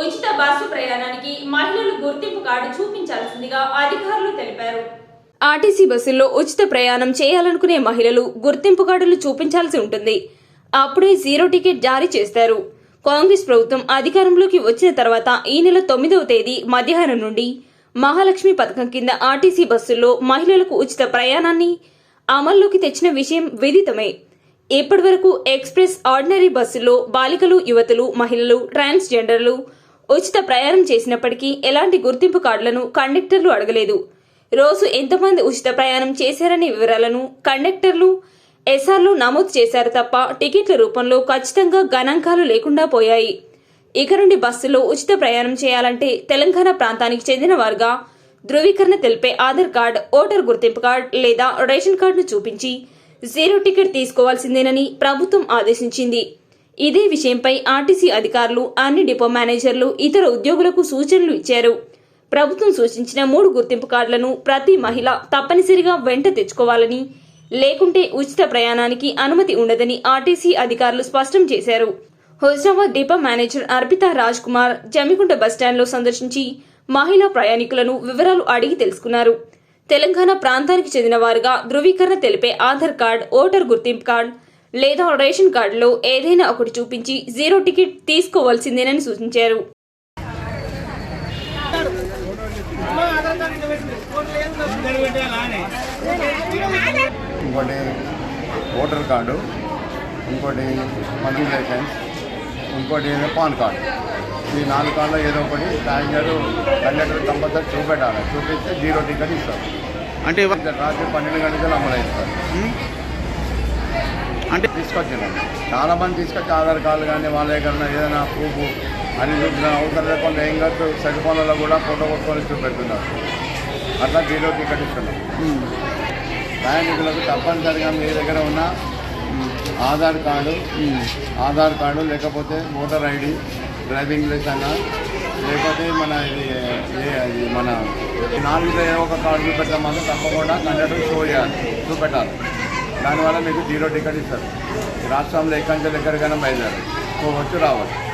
ఉచిత బస్సు ప్రయాణానికి మహిళలు గుర్తింపు కార్డు చూపించాల్సిందిగా అధికారులు తెలిపారు. ఆర్టీసీ బస్సుల్లో ఉచిత ప్రయాణం చేయాలనుకునే మహిళలు గుర్తింపు కార్డులు చూపించాల్సి ఉంటుంది. అప్పుడే జీరో టికెట్ జారీ చేస్తారు. కాంగ్రెస్ ప్రభుత్వం అధికారంలోకి వచ్చిన తర్వాత ఈ నెల తొమ్మిదవ తేదీ మధ్యాహ్నం నుండి మహాలక్ష్మి పథకం కింద ఆర్టీసీ బస్సుల్లో మహిళలకు ఉచిత ప్రయాణాన్ని అమల్లోకి తెచ్చిన విషయం విదితమే. ఇప్పటివరకు ఎక్స్ప్రెస్ ఆర్డినరీ బస్సుల్లో బాలికలు యువతులు మహిళలు ట్రాన్స్జెండర్లు ఉచిత ప్రయాణం చేసినప్పటికీ ఎలాంటి గుర్తింపు కార్డులను కండక్టర్లు అడగలేదు. రోజు ఎంతమంది ఉచిత ప్రయాణం చేశారనే వివరాలను కండక్టర్లు ఎస్ఆర్లు నమోదు చేశారు తప్ప టికెట్ల రూపంలో ఖచ్చితంగా గణాంకాలు లేకుండా పోయాయి. ఇక నుండి బస్సులో ఉచిత ప్రయాణం చేయాలంటే తెలంగాణ ప్రాంతానికి చెందిన వారుగా ధృవీకరణ తెలిపే ఆధార్ కార్డ్ ఓటర్ గుర్తింపు కార్డ్ లేదా రేషన్ కార్డును చూపించి జీరో టికెట్ తీసుకోవాల్సిందేనని ప్రభుత్వం ఆదేశించింది. ఇదే విషయంపై ఆర్టీసీ అధికారులు అన్ని డిపో మేనేజర్లు ఇతర ఉద్యోగులకు సూచనలు ఇచ్చారు. ప్రభుత్వం సూచించిన మూడు గుర్తింపు కార్డులను ప్రతి మహిళ తప్పనిసరిగా వెంట తెచ్చుకోవాలని లేకుంటే ఉచిత ప్రయాణానికి అనుమతి ఉండదని ఆర్టీసీ అధికారులు స్పష్టం చేశారు. హుజాబాద్ డిపో మేనేజర్ అర్పిత రాజ్ కుమార్ జమికుంట బస్టాండ్లో సందర్శించి మహిళా ప్రయాణికులను వివరాలు అడిగి తెలుసుకున్నారు. తెలంగాణ ప్రాంతానికి చెందిన వారుగా ధృవీకరణ తెలిపే ఆధార్ కార్డ్ ఓటర్ గుర్తింపు కార్డ్ లేదా రేషన్ కార్డులో ఏదైనా ఒకటి చూపించి జీరో టికెట్ తీసుకోవాల్సిందేనని సూచించారు. ఇంకోటి ఓటర్ కార్డు ఇంకోటి మనీ లైసెన్స్ ఇంకోటి ఏదో పాన్ కార్డు. ఈ నాలుగు కార్డులో ఏదో ఒకటి ప్యాసింజర్ కండక్టర్ కంపల్సరీ చూపెట్టాలి. చూపిస్తే జీరో టికెట్ ఇస్తారు. అంటే రాత్రి పన్నెండు గంటలు అమలు ఇస్తారు ఉమ్. అంటే తీసుకొచ్చాను చాలా మంది తీసుకొచ్చి ఆధార్ కార్డు కానీ వాళ్ళ దగ్గర ఏదైనా ప్రూఫ్ అని చూపిన అవసరం లేకుండా ఏం కాదు సెల్ ఫోన్లలో కూడా ఫోటో కొట్టుకొని చూపెడుతున్నారు అట్లా జీరో టికెట్ ఇస్తున్నాం. ప్రయాణికులకు తప్పనిసరిగా మీ దగ్గర ఉన్న ఆధార్ కార్డు. ఆధార్ కార్డు లేకపోతే ఓటర్ ఐడి డ్రైవింగ్ లైసెన్స్ లేకపోతే మన ఇది మన నాలుగులో ఏదో ఒక కార్డు చూపెట్టడం మాత్రం తప్పకుండా కండక్టర్ షో చేయాలి చూపెట్టాలి దానివల్ల మీకు జీరో టికెట్ ఇస్తారు. రాష్ట్రంలో ఎక్కడి నుంచి ఎక్కడికైనా బయలుదేరారు. సో వచ్చి రావచ్చు.